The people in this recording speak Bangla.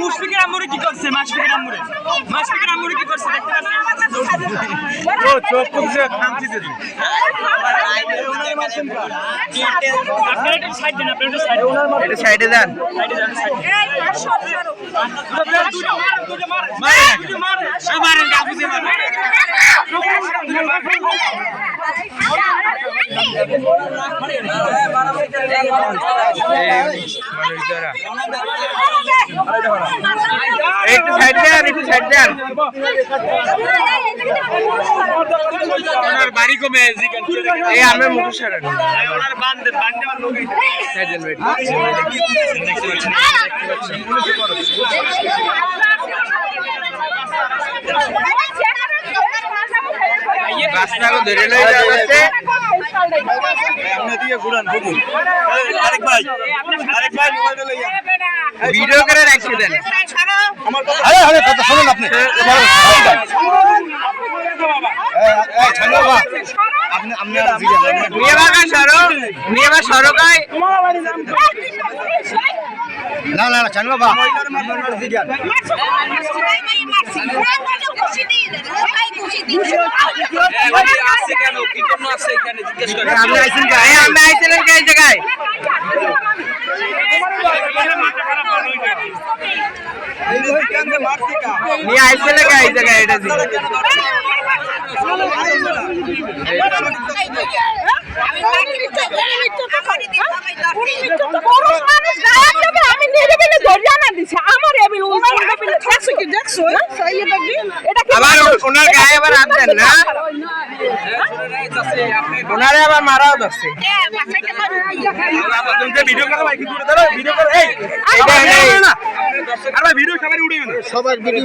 মুশফিকের আম্মুরে কি করছে? মাশফিকের আম্মুরে। মাশফিকের আম্মুরে কি করছে? দেখতে পাচ্ছেন? ও চোখ খুলছে খামচি দিদি আপনারা একটু সাইড দেন আপনারা একটু সাইড যান। সাইডে যান সাইডে একটু সাইড দেন একটু সাইড দেন ওনার বাড়ি কমে এই আমি মুখ সারেন ওনার বান্ধে বান্ধে আমার লোক রাস্তা ধরে লই যাচ্ছে ভিডিও করে রাখছে দেন আরে আরে কথা শুনুন আপনি আপনি না না না চান বাবা আপনি আইছেন কে? এই আপনি আইছিলেন কে এই জায়গায়? নিয়ে আইছিলেন কে এই জায়গায় এটা দিন আমি আবার ওনার গায়ে আবার হাত দেন না? ওনারে আবার মারাও ধরছে। ভিডিও করো ভাই কি দূরে ভিডিও করো। এই ভাই ভিডিও সবাই উড়ে সবার ভিডিও